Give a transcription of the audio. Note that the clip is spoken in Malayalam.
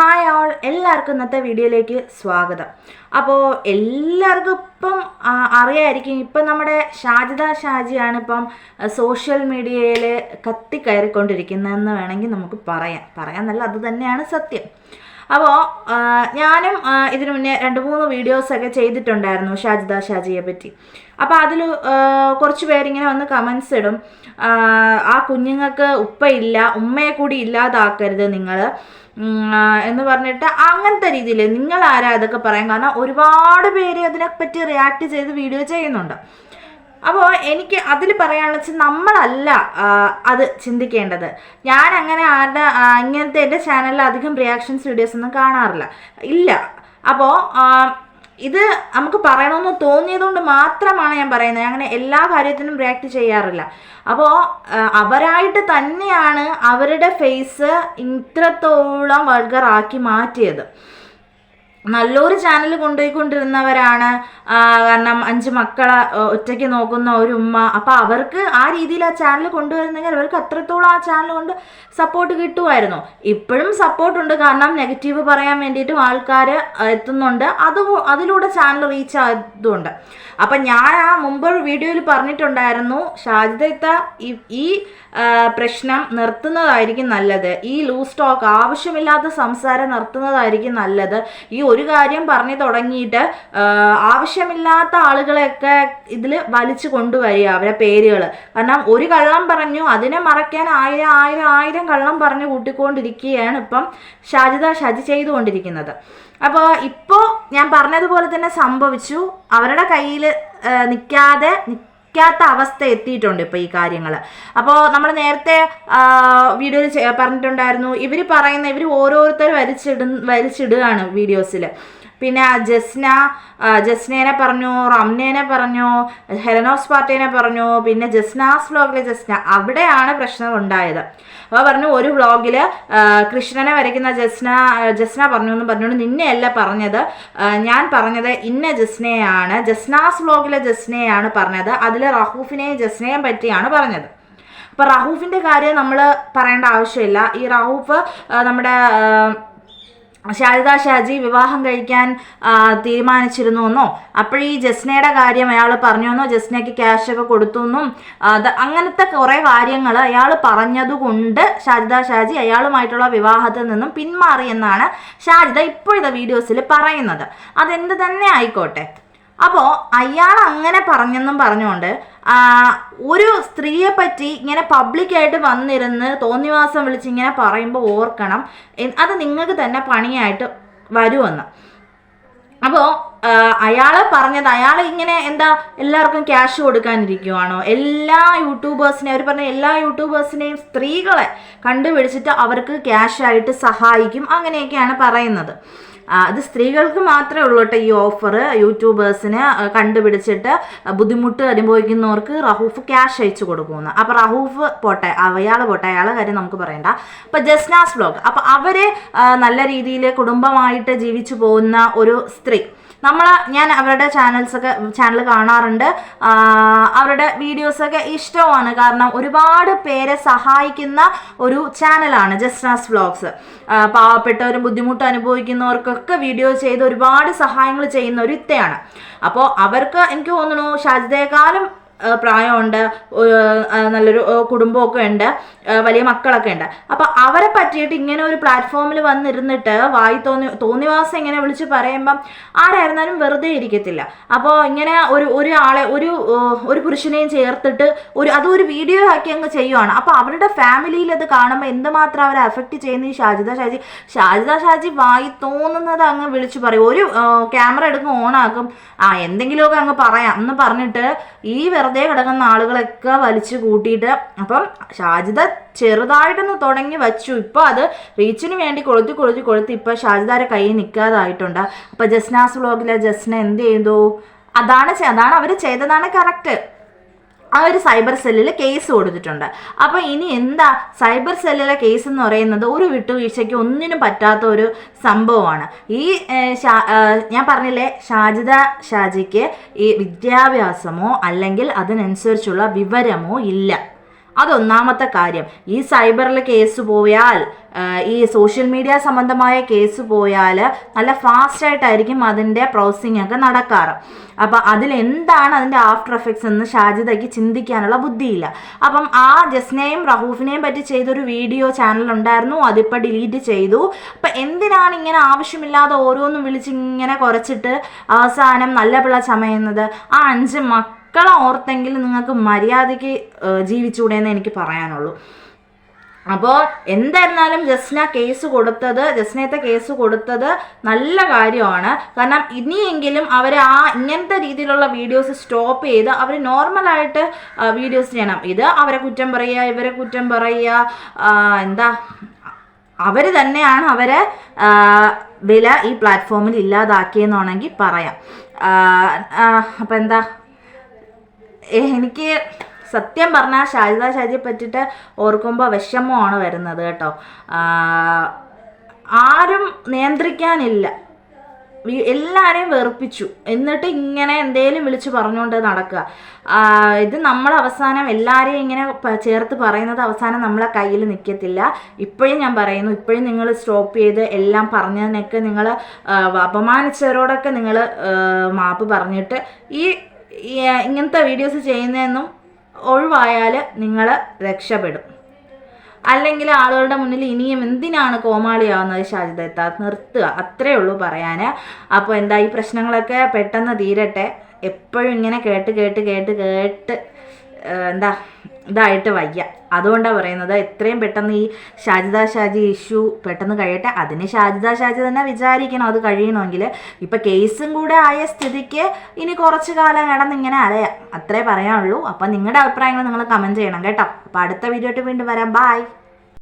ഹായ് ഓൾ എല്ലാവർക്കും ഇന്നത്തെ വീഡിയോയിലേക്ക് സ്വാഗതം. അപ്പോൾ എല്ലാവർക്കും ഇപ്പം അറിയായിരിക്കും ഇപ്പം നമ്മുടെ ഷാജിദ ഷാജിയാണ് ഇപ്പം സോഷ്യൽ മീഡിയയിൽ കത്തിക്കയറിക്കൊണ്ടിരിക്കുന്നതെന്ന് വേണമെങ്കിൽ നമുക്ക് പറയാം. പറയാമെന്നല്ല അത് തന്നെയാണ് സത്യം. അപ്പോൾ ഞാനും ഇതിനു മുന്നേ രണ്ട് മൂന്ന് വീഡിയോസൊക്കെ ചെയ്തിട്ടുണ്ടായിരുന്നു ഷാജിദ ഷാജിയെ പറ്റി. അപ്പോൾ അതിൽ കുറച്ച് പേരിങ്ങനെ വന്ന് കമൻസ് ഇടും. ആ, കുഞ്ഞുങ്ങൾക്ക് ഉപ്പയില്ല ഉമ്മയെ കൂടി ഇല്ലാതാക്കരുത് നിങ്ങൾ എന്ന് പറഞ്ഞിട്ട് അങ്ങനത്തെ രീതിയിൽ നിങ്ങൾ ആരാ ഇതൊക്കെ പറയാൻ? കാരണം ഒരുപാട് പേര് അതിനെപ്പറ്റി റിയാക്ട് ചെയ്ത് വീഡിയോ ചെയ്യുന്നുണ്ട്. അപ്പോൾ എനിക്ക് അതിൽ പറയാനുള്ള വെച്ചാൽ നമ്മളല്ല അത് ചിന്തിക്കേണ്ടത്. ഞാൻ അങ്ങനെ ആരുടെ ഇങ്ങനത്തെ എന്റെ ചാനലിൽ അധികം റിയാക്ഷൻസ് വീഡിയോസ് ഒന്നും കാണാറില്ല. ഇല്ല. അപ്പോൾ ഇത് നമുക്ക് പറയണമെന്ന് തോന്നിയതുകൊണ്ട് മാത്രമാണ് ഞാൻ പറയുന്നത്. അങ്ങനെ എല്ലാ കാര്യത്തിനും റിയാക്ട് ചെയ്യാറില്ല. അപ്പോൾ അവരായിട്ട് തന്നെയാണ് അവരുടെ ഫേസ് ഇത്രത്തോളം വൾഗറാക്കി മാറ്റിയത്. നല്ലൊരു ചാനൽ കൊണ്ടുപോയിക്കൊണ്ടിരുന്നവരാണ്. കാരണം അഞ്ച് മക്കളെ ഒറ്റയ്ക്ക് നോക്കുന്ന ഒരു ഉമ്മ. അപ്പോൾ അവർക്ക് ആ രീതിയിൽ ആ ചാനൽ കൊണ്ടുവരുന്നെങ്കിൽ അവർക്ക് അത്രത്തോളം ആ ചാനൽ കൊണ്ട് സപ്പോർട്ട് കിട്ടുമായിരുന്നു. ഇപ്പോഴും സപ്പോർട്ടുണ്ട് കാരണം നെഗറ്റീവ് പറയാൻ വേണ്ടിയിട്ടും ആൾക്കാർ എത്തുന്നുണ്ട്. അത് അതിലൂടെ ചാനൽ റീച്ച് ആയതുകൊണ്ട്. അപ്പം ഞാൻ ആ മുമ്പ് വീഡിയോയിൽ പറഞ്ഞിട്ടുണ്ടായിരുന്നു ഷാജിദത്ത ഈ പ്രശ്നം നിർത്തുന്നതായിരിക്കും നല്ലത്. ഈ ലൂസ് ടോക്ക് ആവശ്യമില്ലാത്ത സംസാരം നിർത്തുന്നതായിരിക്കും നല്ലത്. ഈ ഒരു കാര്യം പറഞ്ഞു തുടങ്ങിയിട്ട് ആവശ്യമില്ലാത്ത ആളുകളെയൊക്കെ ഇതിൽ വലിച്ചു കൊണ്ടുവരിക അവരെ പേരുകൾ കാരണം ഒരു കള്ളം പറഞ്ഞു അതിനെ മറയ്ക്കാൻ ആയിരം ആയിരം ആയിരം കള്ളം പറഞ്ഞു കൂട്ടിക്കൊണ്ടിരിക്കുകയാണ് ഇപ്പം ഷാജിദ ഷജി ചെയ്തുകൊണ്ടിരിക്കുന്നത്. അപ്പോൾ ഇപ്പോൾ ഞാൻ പറഞ്ഞതുപോലെ തന്നെ സംഭവിച്ചു. അവരുടെ കയ്യിൽ നിൽക്കാതെ നിൽക്കാത്ത അവസ്ഥ എത്തിയിട്ടുണ്ട് ഇപ്പോൾ ഈ കാര്യങ്ങൾ അപ്പോൾ നമ്മൾ നേരത്തെ വീഡിയോയിൽ പറഞ്ഞിട്ടുണ്ടായിരുന്നു. ഇവർ പറയുന്ന ഇവർ ഓരോരുത്തർ വലിച്ചിടും വലിച്ചിടുകയാണ് വീഡിയോസിൽ പിന്നെ ജസ്ന ജസ്നേനെ പറഞ്ഞു റംനേനെ പറഞ്ഞു ഹെലനോസ് പാർട്ടീനെ പറഞ്ഞു പിന്നെ ജസ്നാസ് വ്ലോഗിലെ ജസ്ന. അവിടെയാണ് പ്രശ്നം ഉണ്ടായത്. അപ്പോൾ പറഞ്ഞു ഒരു വ്ളോഗിൽ കൃഷ്ണനെ വരയ്ക്കുന്ന ജസ്ന ജസ്ന പറഞ്ഞു എന്ന് പറഞ്ഞുകൊണ്ട് നിന്നെയല്ല പറഞ്ഞത്. ഞാൻ പറഞ്ഞത് ഇന്ന ജസ്നയാണ് ജസ്നാസ് വ്ലോഗിലെ ജസ്നയാണ് പറഞ്ഞത് അതിൽ റഹൂഫിനെയും ജസ്നയെയും പറ്റിയാണ് പറഞ്ഞത്. അപ്പോൾ റഹൂഫിന്റെ കാര്യം നമ്മൾ പറയേണ്ട ആവശ്യമില്ല. ഈ റഹൂഫ് നമ്മുടെ ആ, ഷാജി വിവാഹം കഴിക്കാൻ തീരുമാനിച്ചിരുന്നു എന്നോ അപ്പോഴീ ജസ്നയുടെ കാര്യം അയാൾ പറഞ്ഞുവെന്നോ? ജസ്നയ്ക്ക് ക്യാഷ് ഒക്കെ കൊടുത്തു എന്നും അങ്ങനത്തെ കുറേ കാര്യങ്ങൾ അയാൾ പറഞ്ഞതുകൊണ്ട് ഷാജിദ ഷാജി അയാളുമായിട്ടുള്ള വിവാഹത്തിൽ നിന്നും പിന്മാറി എന്നാണ് ഷാജിദ ഇപ്പോഴത്തെ വീഡിയോസിൽ പറയുന്നത്. അതെന്ത് തന്നെ ആയിക്കോട്ടെ. അപ്പോൾ അയാൾ അങ്ങനെ പറഞ്ഞെന്നും പറഞ്ഞുകൊണ്ട് ഒരു സ്ത്രീയെ പറ്റി ഇങ്ങനെ പബ്ലിക്കായിട്ട് വന്നിരുന്ന് തോന്നിവാസം വിളിച്ച് ഇങ്ങനെ പറയുമ്പോൾ ഓർക്കണം അത് നിങ്ങൾക്ക് തന്നെ പണിയായിട്ട് വരുമെന്ന് അപ്പോൾ അയാൾ പറഞ്ഞത് അയാൾ ഇങ്ങനെ എന്താ എല്ലാവർക്കും ക്യാഷ് കൊടുക്കാനിരിക്കുവാണോ? എല്ലാ യൂട്യൂബേഴ്സിനെയും അവർ പറഞ്ഞ എല്ലാ യൂട്യൂബേഴ്സിനെയും സ്ത്രീകളെ കണ്ടുപിടിച്ചിട്ട് അവർക്ക് ക്യാഷായിട്ട് സഹായിക്കും അങ്ങനെയൊക്കെയാണ് പറയുന്നത്. അത് സ്ത്രീകൾക്ക് മാത്രമേ ഉള്ളൂ കേട്ടോ ഈ ഓഫർ യൂട്യൂബേഴ്സിന് കണ്ടുപിടിച്ചിട്ട് ബുദ്ധിമുട്ട് അനുഭവിക്കുന്നവർക്ക് റഹൂഫ് ക്യാഷ് അയച്ചു കൊടുക്കുമെന്ന് അപ്പോൾ റഹൂഫ് പോട്ടെ അയാൾ പോട്ടെ അയാളെ കാര്യം നമുക്ക് പറയണ്ട. അപ്പോൾ ജസ്നാസ് ബ്ലോഗ് അപ്പോൾ അവരെ നല്ല രീതിയിൽ കുടുംബമായിട്ട് ജീവിച്ചു പോകുന്ന ഒരു സ്ത്രീ. നമ്മൾ ഞാൻ അവരുടെ ചാനൽസൊക്കെ ചാനൽ കാണാറുണ്ട്. അവരുടെ വീഡിയോസൊക്കെ ഇഷ്ടമാണ്. കാരണം ഒരുപാട് പേരെ സഹായിക്കുന്ന ഒരു ചാനലാണ് ജസ്നാസ് വ്ളോഗ്സ് പാവപ്പെട്ടവരും ബുദ്ധിമുട്ട് അനുഭവിക്കുന്നവർക്കൊക്കെ വീഡിയോ ചെയ്ത് ഒരുപാട് സഹായങ്ങൾ ചെയ്യുന്ന ഒരു ഇത്തയാണ്. അപ്പോൾ അവർക്ക് എനിക്ക് തോന്നുന്നു ഷാജിതയെക്കാളും പ്രായമുണ്ട് നല്ലൊരു കുടുംബമൊക്കെ ഉണ്ട് വലിയ മക്കളൊക്കെ ഉണ്ട്. അപ്പോൾ അവരെ പറ്റിയിട്ട് ഇങ്ങനെ ഒരു പ്ലാറ്റ്ഫോമിൽ വന്നിരുന്നിട്ട് വായി തോന്നി തോന്നിവാസം ഇങ്ങനെ വിളിച്ച് പറയുമ്പം ആരായിരുന്നാലും വെറുതെ ഇരിക്കത്തില്ല. അപ്പോൾ ഇങ്ങനെ ഒരു ഒരാളെ ഒരു ഒരു പുരുഷനെയും ചേർത്തിട്ട് ഒരു അതൊരു വീഡിയോ ആക്കി അങ്ങ് ചെയ്യുവാണ്. അപ്പോൾ അവരുടെ ഫാമിലിയിൽ അത് കാണുമ്പോൾ എന്തുമാത്രം അവരെ അഫക്റ്റ് ചെയ്യുന്ന ഈ ഷാജിദ ഷാജി? ഷാജിദ ഷാജി വായി തോന്നുന്നത് അങ്ങ് വിളിച്ചു പറയും. ഒരു ക്യാമറ എടുക്കും ഓണാക്കും ആ എന്തെങ്കിലുമൊക്കെ അങ്ങ് പറയാം എന്ന് പറഞ്ഞിട്ട് ഈ വെറുതെ കിടക്കുന്ന ആളുകളൊക്കെ വലിച്ചു കൂട്ടിയിട്ട് അപ്പം ഷാജിദ ചെറുതായിട്ടൊന്ന് തുടങ്ങി വച്ചു. ഇപ്പോൾ അത് റീച്ചിന് വേണ്ടി കൊളുത്തി കൊളുത്തി കൊളുത്തി ഇപ്പോൾ ഷാജിദാരെ കയ്യിൽ നിൽക്കാതായിട്ടുണ്ട്. അപ്പോൾ ജസ്നാസ് വ്ളോഗിലെ ജസ്ന എന്ത് ചെയ്തു? അതാണ് അതാണ് അവർ ചെയ്തതാണ് കറക്റ്റ് ആ ഒരു സൈബർ സെല്ലിൽ കേസ് കൊടുത്തിട്ടുണ്ട്. അപ്പോൾ ഇനി എന്താ സൈബർ സെല്ലിലെ കേസ് എന്ന് പറയുന്നത് ഒരു വിട്ടുവീഴ്ചയ്ക്ക് ഒന്നിനും പറ്റാത്ത ഒരു സംഭവമാണ്. ഈ ഞാൻ പറഞ്ഞില്ലേ ഷാജിദ ഷാജിക്ക് ഈ വിദ്യാഭ്യാസമോ അല്ലെങ്കിൽ അതിനനുസരിച്ചുള്ള വിവരമോ ഇല്ല. അതൊന്നാമത്തെ കാര്യം. ഈ സൈബറിൽ കേസ് പോയാൽ ഈ സോഷ്യൽ മീഡിയ സംബന്ധമായ കേസ് പോയാൽ നല്ല ഫാസ്റ്റ് ആയിട്ടായിരിക്കും അതിന്റെ പ്രോസസ്സിംഗ് ഒക്കെ നടക്കാറ്. അപ്പം അതിൽ എന്താണ് അതിന്റെ ആഫ്റ്റർ എഫക്ട്സ് എന്ന് ഷാജിദയ്ക്ക് ചിന്തിക്കാനുള്ള ബുദ്ധിയില്ല. അപ്പം ആ ജസ്നയും റഹൂഫിനെയും പറ്റി ചെയ്തൊരു വീഡിയോ ചാനലുണ്ടായിരുന്നു അതിപ്പോൾ ഡിലീറ്റ് ചെയ്തു. അപ്പം എന്തിനാണ് ഇങ്ങനെ ആവശ്യമില്ലാതെ ഓരോന്നും വിളിച്ച് ഇങ്ങനെ കുറച്ചിട്ട് അവസാനം നല്ല പിള്ള ചമയുന്നത്? ആ അഞ്ച് മക്കളെ ഓർത്തെങ്കിൽ നിങ്ങൾക്ക് മര്യാദയ്ക്ക് ജീവിച്ചൂടെ എന്ന് എനിക്ക് പറയാനുള്ളൂ. അപ്പോൾ എന്തായിരുന്നാലും ജസ്ന കേസ് കൊടുത്തത് ജസ്നയത്തെ കേസ് കൊടുത്തത് നല്ല കാര്യമാണ്. കാരണം ഇനിയെങ്കിലും അവർ ആ ഇങ്ങനത്തെ രീതിയിലുള്ള വീഡിയോസ് സ്റ്റോപ്പ് ചെയ്ത് അവർ നോർമലായിട്ട് വീഡിയോസ് ചെയ്യണം. ഇത് അവരെ കുറ്റം പറയുക ഇവരെ കുറ്റം പറയുക എന്താ അവർ തന്നെയാണ് അവരെ വില ഈ പ്ലാറ്റ്ഫോമിൽ ഇല്ലാതാക്കിയെന്നാണെങ്കിൽ പറയാം. അപ്പം എന്താ എനിക്ക് സത്യം പറഞ്ഞാൽ ഷാജിദ ഷാജിയെ പറ്റിയിട്ട് ഓർക്കുമ്പോൾ വിഷമമാണ് വരുന്നത് കേട്ടോ. ആരും നിയന്ത്രിക്കാനില്ല. എല്ലാവരെയും വെറുപ്പിച്ചു. എന്നിട്ട് ഇങ്ങനെ എന്തേലും വിളിച്ച് പറഞ്ഞുകൊണ്ട് നടക്കുക. ഇത് നമ്മൾ അവസാനം എല്ലാവരെയും ഇങ്ങനെ ചേർത്ത് പറയുന്നത് അവസാനം നമ്മളെ കയ്യിൽ നിൽക്കത്തില്ല ഇപ്പോഴും ഞാൻ പറയുന്നു ഇപ്പോഴും നിങ്ങൾ സ്റ്റോപ്പ് ചെയ്ത് എല്ലാം പറഞ്ഞതിനൊക്കെ നിങ്ങൾ അപമാനിച്ചവരോടൊക്കെ നിങ്ങൾ മാപ്പ് പറഞ്ഞിട്ട് ഈ, ഇങ്ങനത്തെ വീഡിയോസ് ചെയ്യുന്നതെന്നും ഒഴിവായാൽ നിങ്ങൾ രക്ഷപ്പെടും. അല്ലെങ്കിൽ ആളുകളുടെ മുന്നിൽ ഇനിയും എന്തിനാണ് കോമാളിയാവുന്നത് ഷാജിദ എത്താ? നിർത്തുക. അത്രേ ഉള്ളൂ പറയാൻ അപ്പോൾ എന്താ ഈ പ്രശ്നങ്ങളൊക്കെ പെട്ടെന്ന് തീരട്ടെ. എപ്പോഴും ഇങ്ങനെ കേട്ട് കേട്ട് കേട്ട് കേട്ട് എന്താ ഇതായിട്ട് വയ്യ. അതുകൊണ്ടാണ് പറയുന്നത് എത്രയും പെട്ടെന്ന് ഈ ഷാജിദ ഷാജി ഇഷ്യൂ പെട്ടെന്ന് കഴിയട്ടെ. അതിന് ഷാജിദ ഷാജി തന്നെ വിചാരിക്കണം അത് കഴിയണമെങ്കിൽ ഇപ്പം കേസും കൂടെ ആയ സ്ഥിതിക്ക് ഇനി കുറച്ച് കാലം കടന്ന് ഇങ്ങനെ അലയാം. അത്രേ പറയാനുള്ളൂ. അപ്പം നിങ്ങളുടെ അഭിപ്രായങ്ങൾ നിങ്ങൾ കമന്റ് ചെയ്യണം കേട്ടോ. അപ്പോൾ അടുത്ത വീഡിയോ വീണ്ടും വരാം. ബായ്